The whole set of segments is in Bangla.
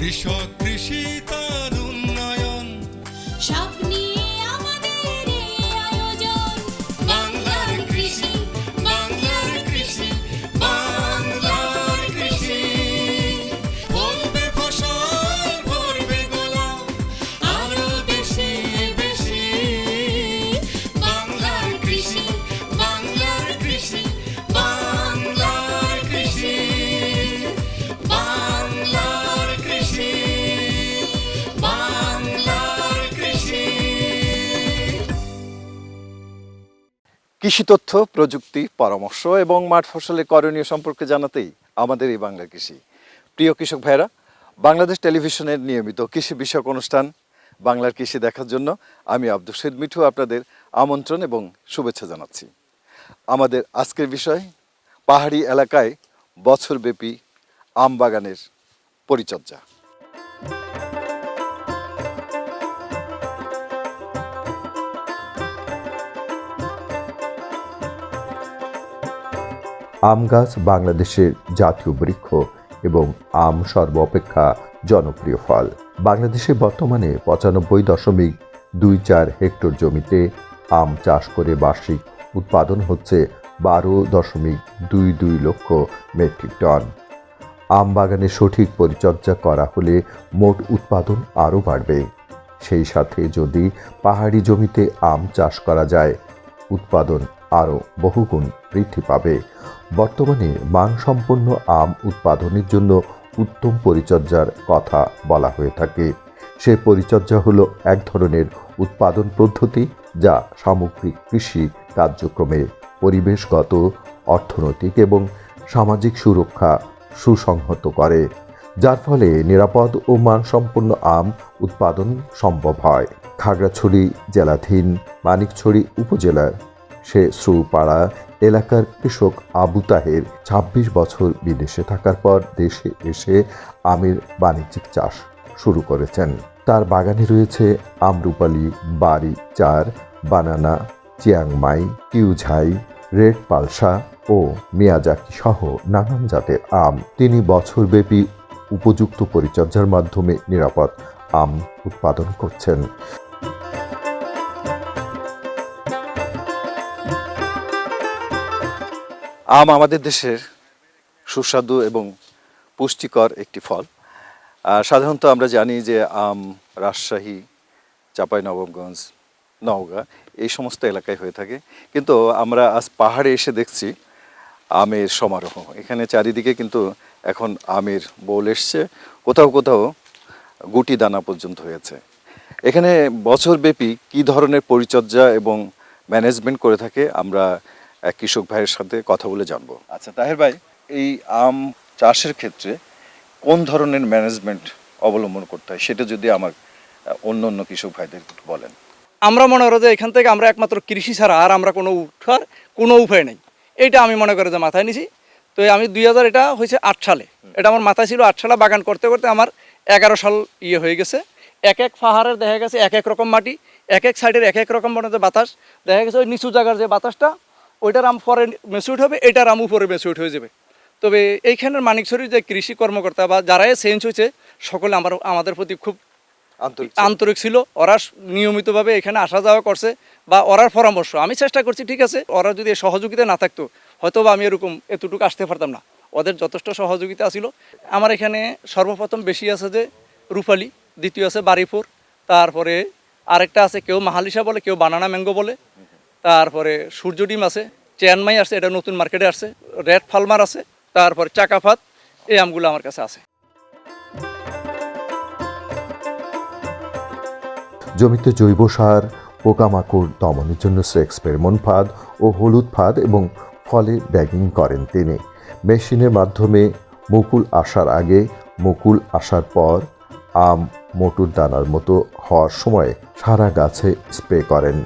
কৃষক কৃষি তার কৃষি তথ্য প্রযুক্তি, পরামর্শ এবং মাঠ ফসলের করণীয় সম্পর্কে জানাতেই আমাদের এই বাংলা কৃষি। প্রিয় কৃষক ভাইরা বাংলাদেশ টেলিভিশনের নিয়মিত কৃষি বিষয়ক অনুষ্ঠান, বাংলার কৃষি দেখার জন্য আমি আব্দুল শহীদ মিঠু আপনাদের আমন্ত্রণ এবং শুভেচ্ছা জানাচ্ছি। আমাদের আজকের বিষয়, পাহাড়ি এলাকায় বছরব্যাপী আম বাগানের পরিচর্যা। আম গাছ বাংলাদেশের জাতীয় বৃক্ষ এবং আম সর্বাপেক্ষা জনপ্রিয় ফল। বাংলাদেশে বর্তমানে পঁচানব্বই দশমিক দুই চার হেক্টর জমিতে আম চাষ করে বার্ষিক উৎপাদন হচ্ছে বারো দশমিক দুই দুই লক্ষ মেট্রিক টন। আম বাগানে সঠিক পরিচর্যা করা হলে মোট উৎপাদন আরও বাড়বে। সেই সাথে যদি পাহাড়ি জমিতে আম চাষ করা যায়, উৎপাদন আরও বহুগুণ বৃদ্ধি পাবে। বর্তমানে মানসম্পন্ন আম উৎপাদনের জন্য উত্তম পরিচর্যার কথা বলা হয়ে থাকে। সে পরিচর্যা হলো এক ধরনের উৎপাদন পদ্ধতি যা সামগ্রিক কৃষি কার্যক্রমে পরিবেশগত, অর্থনৈতিক এবং সামাজিক সুরক্ষা সুসংহত করে, যার ফলে নিরাপদ ও মানসম্পন্ন আম উৎপাদন সম্ভব হয়। খাগড়াছড়ি জেলাধীন, মানিকছড়ি উপজেলার সে শ্রুপাড়া এলাকার কৃষক আবু তাহের ২৬ বছর বিদেশে থাকার পর দেশে এসে আমের বাণিজ্যিক চাষ শুরু করেছেন। তার বাগানে রয়েছে আমরুপালি, বাড়ি, চার, বানানা, চিয়াংমাই, কিউঝাই, রেড পালসা ও মিয়াজাকি সহ নানান জাতের আম। তিনি বছরব্যাপী উপযুক্ত পরিচর্যার মাধ্যমে নিরাপদ আম উৎপাদন করছেন। আম আমাদের দেশের সুস্বাদু এবং পুষ্টিকর একটি ফল। সাধারণত আমরা জানি যে আম রাজশাহী চাঁপাইনবাবগঞ্জ নওগাঁ এই সমস্ত এলাকায় হয়ে থাকে। কিন্তু আমরা আজ পাহাড়ে এসে দেখছি আমের সমারোহ। এখানে চারিদিকে কিন্তু এখন আমের বোল এসছে। কোথাও কোথাও গুটি দানা পর্যন্ত হয়েছে। এখানে বছরব্যাপী কী ধরনের পরিচর্যা এবং ম্যানেজমেন্ট করে থাকে আমরা কৃষক ভাইয়ের সাথে কথা বলে জানব। আচ্ছা তাহের ভাই এই আম চাষের ক্ষেত্রে কোন ধরনের ম্যানেজমেন্ট অবলম্বন করতে হয়? সেটা যদি আমার অন্য অন্য কৃষক ভাইদের বলেন। আমরা মনে করো যে এখান থেকে আমরা একমাত্র কৃষি ছাড়া আর আমরা কোনো উঠার কোনো উপায় নেই। এইটা আমি মনে করি যে মাথায় নিছি। তো আমি দুই হাজার এটা হয়েছে আট সালে। এটা আমার মাথায় ছিল আট সালে বাগান করতে করতে আমার এগারো সাল ইয়ে হয়ে গেছে। এক এক পাহাড়ের দেখা গেছে এক এক রকম মাটি এক এক সাইডের এক এক রকম মনে হচ্ছে বাতাস। দেখা গেছে ওই নিচু জায়গার যে বাতাসটা ওইটার আম পরে মেসুইট হবে এটার আম উপরে মেসুইট হয়ে যাবে। তবে এইখানের মানিকছড়ির যে কৃষি কর্মকর্তা বা যারাই চেঞ্জ হয়েছে সকলে আমার আমাদের প্রতি খুব আন্তরিক আন্তরিক ছিল। ওরা নিয়মিতভাবে এখানে আসা যাওয়া করছে বা ওরার পরামর্শ। আমি চেষ্টা করছি ঠিক আছে ওরা যদি সহযোগিতা না থাকতো হয়তো বা আমি এরকম এতটুকু আসতে পারতাম না। ওদের যথেষ্ট সহযোগিতা ছিল। আমার এখানে সর্বপ্রথম বেশি আছে যে রূপালি দ্বিতীয় আছে বাড়িপুর তারপরে আরেকটা আছে কেউ মাহালিসা বলে কেউ বানানা ম্যাঙ্গো বলে। তারপরে সূর্য ডিম আছে, চেয়ানমাই আছে, এটা নতুন মার্কেটে আসছে, রেড ফালমার আছে, তারপরে চাকাফাত এই আমগুলো আমার কাছে আছে। জমিতে জৈব সার, পোকামাকড় দমনের জন্য স্রেক্স ফেরমন ফাঁদ ও হলুদ ফাঁদ এবং ফলে ব্যাগিং করেন তিনি। মেশিনের মাধ্যমে মুকুল আসার আগে, মুকুল আসার পর আম, মোটুর দানার মতো হওয়ার সময় সারা গাছে স্প্রে করেন।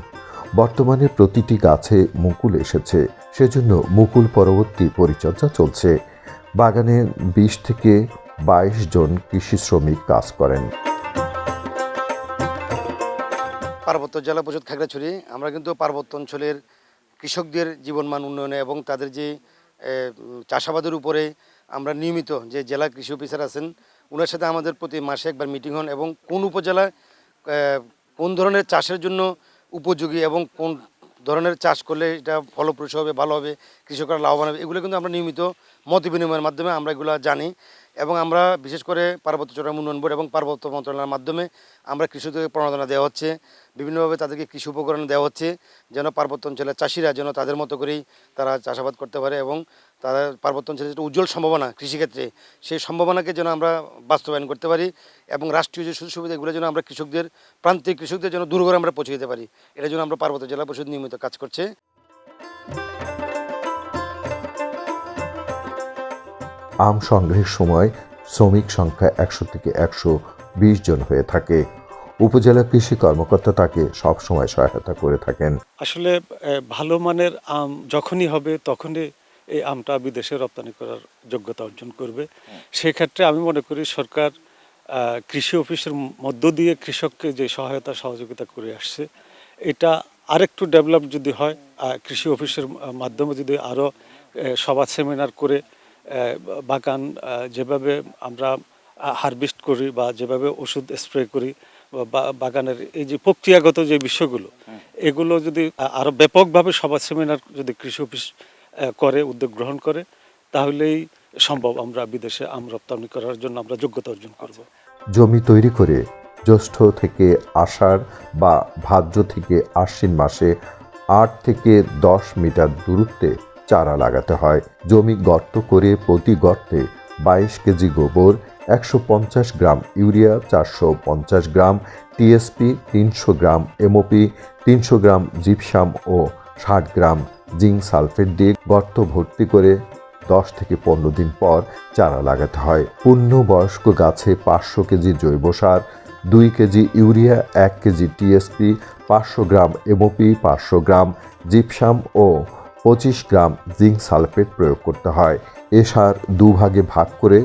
বর্তমানে প্রতিটি গাছে মুকুল এসেছে, সেজন্য মুকুল পরবর্তী পরিচর্যা চলছে। বাগানে বিশ থেকে বাইশ জন কৃষি শ্রমিক কাজ করেন। পার্বত্য জেলা পরিষদ খাগড়াছড়ি, আমরা কিন্তু পার্বত্য অঞ্চলের কৃষকদের জীবনমান উন্নয়নে এবং তাদের যে চাষাবাদের উপরে আমরা নিয়মিত যে জেলা কৃষি অফিসার আছেন ওনার সাথে আমাদের প্রতি মাসে একবার মিটিং হন এবং কোন উপজেলায় কোন ধরনের চাষের জন্য উপযোগী এবং কোন ধরনের চাষ করলে এটা ফলপ্রসূ হবে, ভালো হবে, কৃষকরা লাভবান হবে, এগুলো কিন্তু আমরা নিয়মিত মত বিনিময়ের মাধ্যমে আমরা এগুলো জানি। এবং আমরা বিশেষ করে পার্বত্য চট্টগ্রাম উন্নয়ন বোর্ড এবং পার্বত্য মন্ত্রণালয়ের মাধ্যমে আমরা কৃষকদের প্রণোদনা দেওয়া হচ্ছে। বিভিন্নভাবে তাদেরকে কৃষি উপকরণ দেওয়া হচ্ছে, যেন পার্বত্য অঞ্চলের চাষিরা যেন তাদের মতো করেই তারা চাষাবাদ করতে পারে এবং তারা পার্বত্য অঞ্চলের যেটা উজ্জ্বল সম্ভাবনা কৃষিক্ষেত্রে, সেই সম্ভাবনাকে যেন আমরা বাস্তবায়ন করতে পারি এবং রাষ্ট্রীয় যে সুযোগ সুবিধা এগুলো যেন আমরা কৃষকদের, প্রান্তিক কৃষকদের যেন দূর করে আমরা পৌঁছে দিতে পারি। এটা জন্য আমরা পার্বত্য জেলা পরিষদ নিয়মিত কাজ করছে। আম সংগ্রহের সময় শ্রমিক সংখ্যা একশো থেকে একশো বিশ জন হয়ে থাকে। উপজেলা কৃষি কর্মকর্তা তাকে সবসময় সহায়তা করে থাকেন। আসলে ভালো মানের আম যখনই হবে তখনই এই আমটা বিদেশে রপ্তানি করার যোগ্যতা অর্জন করবে। সেক্ষেত্রে আমি মনে করি সরকার কৃষি অফিসের মধ্য দিয়ে কৃষককে যে সহায়তা, সহযোগিতা করে আসছে, এটা আরেকটু ডেভেলপ যদি হয় কৃষি অফিসের মাধ্যমে যদি আরও সভা, সেমিনার করে বাগান যেভাবে আমরা হারভেস্ট করি বা যেভাবে ওষুধ স্প্রে করি বাগানের এই যে প্রক্রিয়াগত যে বিষয়গুলো এগুলো যদি আরও ব্যাপকভাবে সভা সেমিনার যদি কৃষি অফিস করে উদ্যোগ গ্রহণ করে তাহলেই সম্ভব আমরা বিদেশে আম রপ্তানি করার জন্য আমরা যোগ্যতা অর্জন করব। জমি তৈরি করে জ্যৈষ্ঠ থেকে আষাঢ় বা ভাদ্র থেকে আশ্বিন মাসে আট থেকে দশ মিটার দূরত্বে চারা লাগাতে হয়। জমি গর্ত করে প্রতি গর্তে বাইশ কেজি গোবর, একশো পঞ্চাশ গ্রাম ইউরিয়া, চারশো পঞ্চাশ গ্রাম টিএসপি, তিনশো গ্রাম এমওপি, তিনশো গ্রাম জিপসাম ও ষাট গ্রাম জিঙ্ক সালফেট দিয়ে গর্ত ভর্তি করে দশ থেকে পনেরো দিন পর চারা লাগাতে হয়। পূর্ণবয়স্ক গাছে পাঁচশো কেজি জৈব সার, দুই কেজি ইউরিয়া, এক কেজি টিএসপি, পাঁচশো গ্রাম এমওপি, পাঁচশো গ্রাম জিপসাম ও পঁচিশ গ্রাম জিঙ্ক সালফেট প্রয়োগ করতে হয়। এ সার দুভাগে ভাগ করে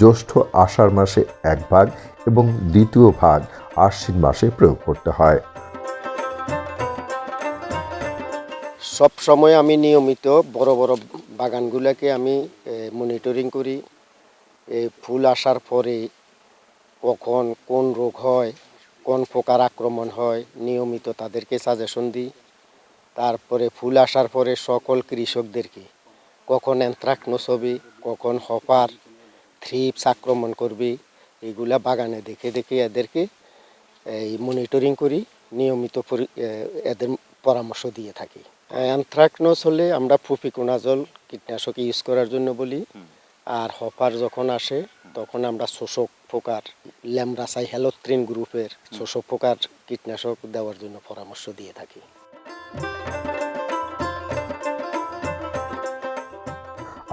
জ্যৈষ্ঠ আষাঢ় মাসে এক ভাগ এবং দ্বিতীয় ভাগ আশ্বিন মাসে প্রয়োগ করতে হয়। সব সময় আমি নিয়মিত বড় বড় বাগানগুলোকে আমি মনিটরিং করি। ফুল আসার পরে কখন কোন রোগ হয়, কোন পোকার আক্রমণ হয়, নিয়মিত তাদেরকে সাজেশন দিই। তারপরে ফুল আসার পরে সকল কৃষকদেরকে কখন অ্যান্থ্রাকনোস হবে কখন হপার থ্রিপস আক্রমণ করবে এগুলা বাগানে দেখে দেখে এদেরকে এই মনিটরিং করি নিয়মিত এদের পরামর্শ দিয়ে থাকি। অ্যানথ্রাকনোস হলে আমরা ফুফিকোনাজল কীটনাশক ইউজ করার জন্য বলি। আর হপার যখন আসে তখন আমরা শোষক পোকার ল্যামরাসাই হ্যালোত্রিন গ্রুপের শোষক পোকার কীটনাশক দেওয়ার জন্য পরামর্শ দিয়ে থাকি।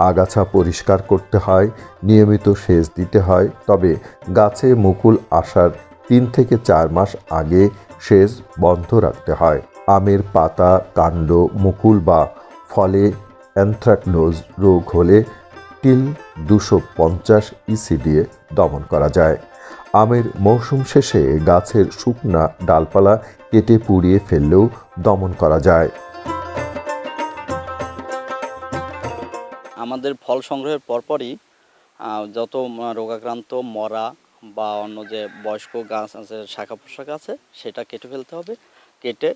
আগাছা পরিষ্কার করতে হয়, নিয়মিত সেচ দিতে হয়, তবে গাছে মুকুল আসার তিন থেকে চার মাস আগে সেচ বন্ধ রাখতে হয়। আমের পাতা, কাণ্ড, মুকুল বা ফলে অ্যানথ্রাকনোজ রোগ হলে টিল দুশো পঞ্চাশ ইসি দিয়ে দমন করা যায়। আমের মৌসুম শেষে গাছের শুকনা ডালপালা কেটে পুড়িয়ে ফেললেও দমন করা যায়। আমাদের ফল সংগ্রহের পরপরই যত রোগাক্রান্ত মরা বা অন্য যে বয়স্ক গাছ আছে, শাখা পোশাক আছে, সেটা কেটে ফেলতে হবে। কেটে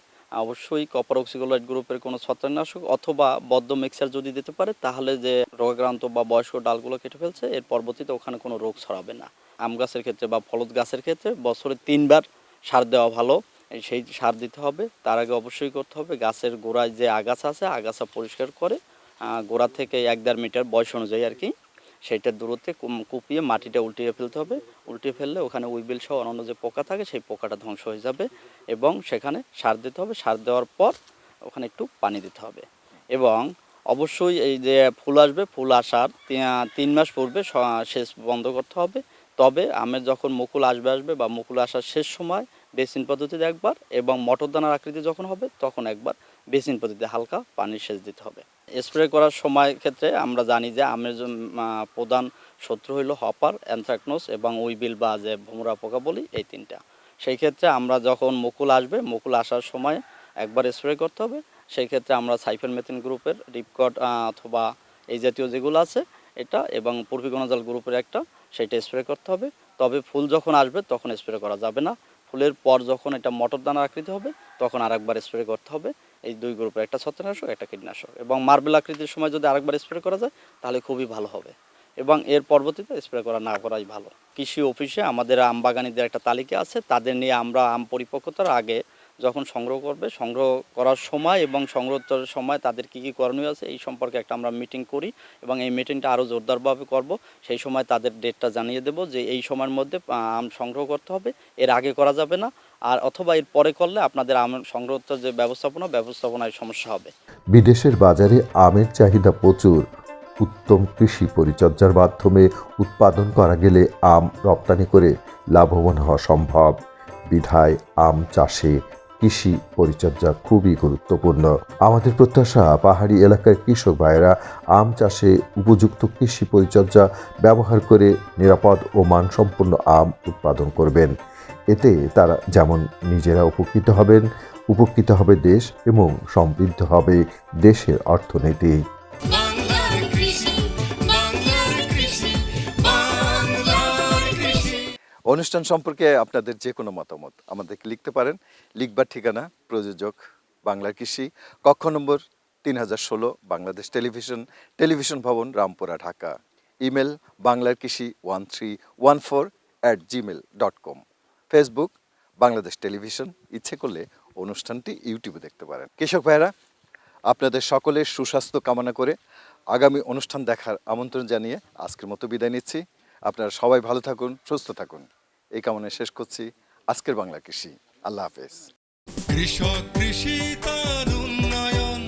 অবশ্যই কপার অক্সিকোলাইট গ্রুপের কোনো ছত্রাকনাশক অথবা বদ্ধ মিক্সার যদি দিতে পারে, তাহলে যে রোগাক্রান্ত বা বয়স্ক ডালগুলো কেটে ফেলছে, এর পরবর্তীতে ওখানে কোনো রোগ ছড়াবে না। আম গাছের ক্ষেত্রে বা ফলদ গাছের ক্ষেত্রে বছরে তিনবার সার দেওয়া ভালো। সেই সার দিতে হবে, তার আগে অবশ্যই করতে হবে গাছের গোড়ায় যে আগাছা আছে, আগাছা পরিষ্কার করে গোড়া থেকে এক দেড় মিটার বয়স অনুযায়ী আর কি সেইটার দূরত্বে কুপিয়ে মাটিটা উল্টিয়ে ফেলতে হবে। উল্টিয়ে ফেললে ওখানে উইবিল সহ অন্যান্য যে পোকা থাকে সেই পোকাটা ধ্বংস হয়ে যাবে এবং সেখানে সার দিতে হবে। সার দেওয়ার পর ওখানে একটু পানি দিতে হবে। এবং অবশ্যই এই যে ফুল আসবে, ফুল আসার তিন মাস পূর্বে সেচ বন্ধ করতে হবে। তবে আমের যখন মুকুল আসবে আসবে বা মুকুল আসার শেষ সময় বেসিন পদ্ধতিতে একবার এবং মটর দানার আকৃতি যখন হবে, তখন একবার বেসিন পদ্ধতিতে হালকা পানির সেচ দিতে হবে। স্প্রে করার সময় ক্ষেত্রে আমরা জানি যে আমের প্রধান শত্রু হইল হপার অ্যানথ্রাকনোস এবং উইবিল বা যে ভোমরা পোকা বলি, এই তিনটা। সেই ক্ষেত্রে আমরা যখন মুকুল আসবে, মুকুল আসার সময় একবার স্প্রে করতে হবে। সেই ক্ষেত্রে আমরা সাইফেন মেথিন গ্রুপের রিপকট অথবা এই জাতীয় যেগুলো আছে, এটা এবং পূর্বিকোনাজাল গ্রুপের একটা, সেটা স্প্রে করতে হবে। তবে ফুল যখন আসবে, তখন স্প্রে করা যাবে না। ফুলের পর যখন এটা মটর দানার আকৃতি হবে, তখন আরেকবার স্প্রে করতে হবে। এই দুই গ্রুপের একটা ছত্রনাশক একটা কীটনাশক। এবং মার্বেল আকৃতির সময় যদি আরেকবার স্প্রে করা যায়, তাহলে খুবই ভালো হবে। এবং এর পরবর্তীতে স্প্রে করা না করাই ভালো। কৃষি অফিসে আমাদের আম বাগানিদের একটা তালিকা আছে, তাদের নিয়ে আমরা আম পরিপক্কতার আগে যখন সংগ্রহ করবে, সংগ্রহ করার সময় এবং সংগ্রহের সময় তাদের কী কী করণীয় আছে এই সম্পর্কে একটা আমরা মিটিং করি এবং এই মিটিংটা আরও জোরদারভাবে করব। সেই সময় তাদের ডেটটা জানিয়ে দেব যে এই সময়ের মধ্যে আম সংগ্রহ করতে হবে। এর আগে করা যাবে না। আর অথবা এর পরে করলে আপনাদের আম সংগ্রহের যে ব্যবস্থাপনা, ব্যবস্থাপনায় সমস্যা হবে। বিদেশের বাজারে আমের চাহিদা প্রচুর। উত্তম কৃষি পরিচর্যার মাধ্যমে উৎপাদন করা গেলে আম রপ্তানি করে লাভবান হওয়া সম্ভব। বিধায় আম চাষে কৃষি পরিচর্যা খুবই গুরুত্বপূর্ণ। আমাদের প্রত্যাশা, পাহাড়ি এলাকার কৃষক ভাইয়েরা আম চাষে উপযুক্ত কৃষি পরিচর্যা ব্যবহার করে নিরাপদ ও মানসম্পন্ন আম উৎপাদন করবেন। এতে তারা যেমন নিজেরা উপকৃত হবেন, উপকৃত হবে দেশ এবং সমৃদ্ধ হবে দেশের অর্থনীতি। অনুষ্ঠান সম্পর্কে আপনাদের যে কোনো মতামত আমাদেরকে লিখতে পারেন। লিখবার ঠিকানা, প্রযোজক, বাংলার কৃষি, কক্ষ নম্বর তিন হাজার ষোলো, বাংলাদেশ টেলিভিশন টেলিভিশন ভবন, রামপুরা, ঢাকা। ইমেল বাংলার কৃষি one three one four at Gmail dot com. Facebook, Bangladesh television, ইচ্ছে করলে অনুষ্ঠানটি ইউটিউবে দেখতে পারেন। কৃষক ভাইরা আপনাদের সকলের সুস্বাস্থ্য কামনা করে আগামী অনুষ্ঠান দেখার আমন্ত্রণ জানিয়ে আজকের মতো বিদায় নিচ্ছি। আপনারা সবাই ভালো থাকুন, সুস্থ থাকুন। এই কামনে শেষ করছি। আজকের বাংলা কৃষি। আল্লাহ হাফেজ। কৃষক কৃষি তার উন্নয়ন।